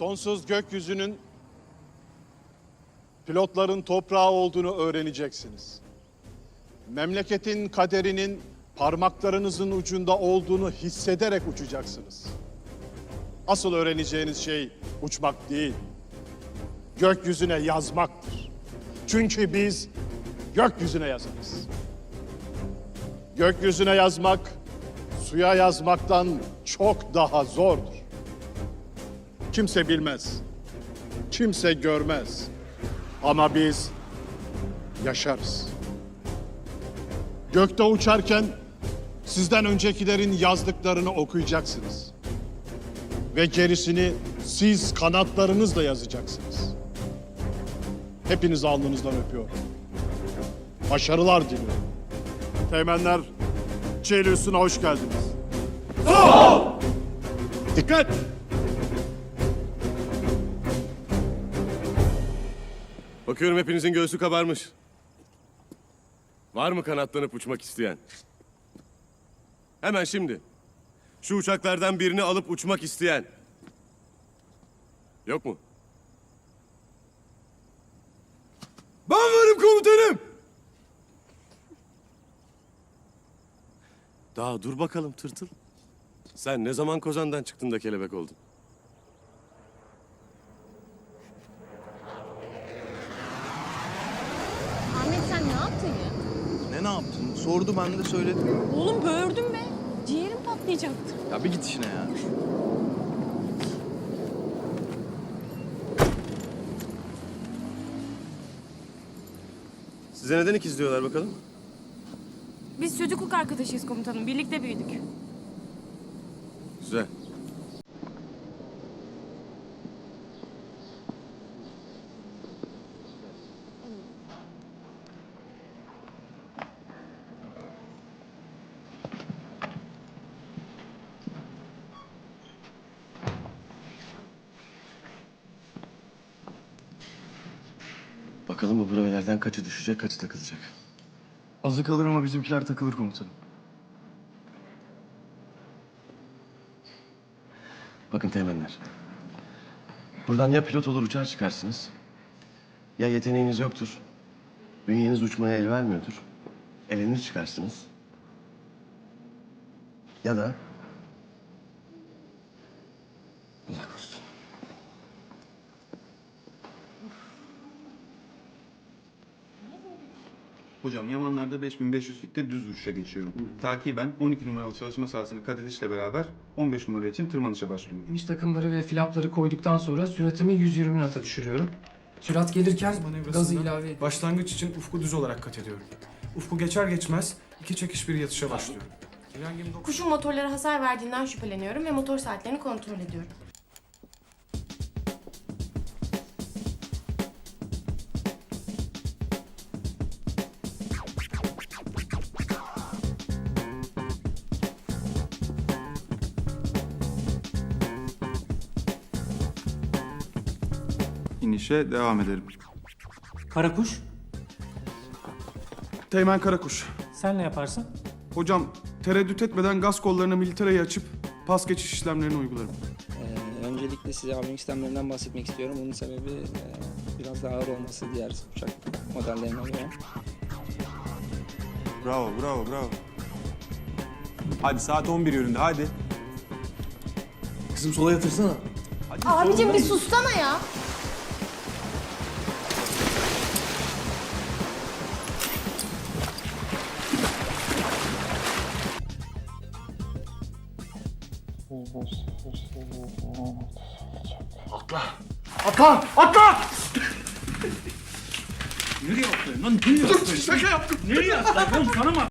sonsuz gökyüzünün pilotların toprağı olduğunu öğreneceksiniz. Memleketin kaderinin parmaklarınızın ucunda olduğunu hissederek uçacaksınız. Asıl öğreneceğiniz şey uçmak değil, gökyüzüne yazmaktır. Çünkü biz gökyüzüne yazarız. Gökyüzüne yazmak, suya yazmaktan çok daha zordur. Kimse bilmez, kimse görmez. Ama biz yaşarız. Gökte uçarken sizden öncekilerin yazdıklarını okuyacaksınız. Ve gerisini siz kanatlarınızla yazacaksınız. Hepiniz alnınızdan öpüyorum. Başarılar diliyorum. Teğmenler, Üssü'ne hoş geldiniz. Dikkat! Bakıyorum hepinizin göğsü kabarmış. Var mı kanatlanıp uçmak isteyen? Hemen şimdi. Şu uçaklardan birini alıp uçmak isteyen. Yok mu? Ben varım komutanım. Daha dur bakalım tırtıl. Sen ne zaman kozandan çıktın da kelebek oldun? Ahmet sen ne yaptın ya? Ne yaptın? Sordu ben de söyledim. Oğlum böğürdüm be. Ciğerim patlayacaktı. Ya bir git işine ya. Size neden ikiz diyorlar bakalım? Biz çocukluk arkadaşıyız komutanım. Birlikte büyüdük. Güzel. Bakalım bu brevelerden kaçı düşecek, kaçı takılacak. Azı kalır ama bizimkiler takılır komutanım. Bakın teğmenler. Buradan ya pilot olur uçar çıkarsınız. Ya yeteneğiniz yoktur. Bünyeniz uçmaya el vermiyordur. Elenir çıkarsınız. Ya da... Hocam Yamanlar'da 5500 fitte düz uçuşa geçiyorum. Takiben 12 numaralı çalışma sahasını kat edişle beraber 15 numara için tırmanışa başlıyorum. İniş takımları ve flapları koyduktan sonra süratimi 120 knot'a düşürüyorum. Sürat gelirken gazı ilave ediyorum. Başlangıç için ufku düz olarak kat ediyorum. Ufku geçer geçmez iki çekiş bir yatışa başlıyorum. Kuşun motorlara hasar verdiğinden şüpheleniyorum ve motor saatlerini kontrol ediyorum. İnişe devam edelim. Karakuş, Teğmen Karakuş. sen ne yaparsın? Hocam tereddüt etmeden gaz kollarını militereyi açıp pas geçiş işlemlerini uygularım. Ee, öncelikle size avling sistemlerinden bahsetmek istiyorum. Bunun sebebi e, biraz daha ağır olması diğer uçak modellerine göre. Bravo, bravo, bravo. Hadi saat 11 yönünde, hadi. Kızım sola yatırsana. Abicim bir sussana ya. Atla! Atla! Nereye atlıyorsun lan? Nereye atlıyorsun? Şaka yaptım. Nereye atlıyorsun? Oğlum sana mı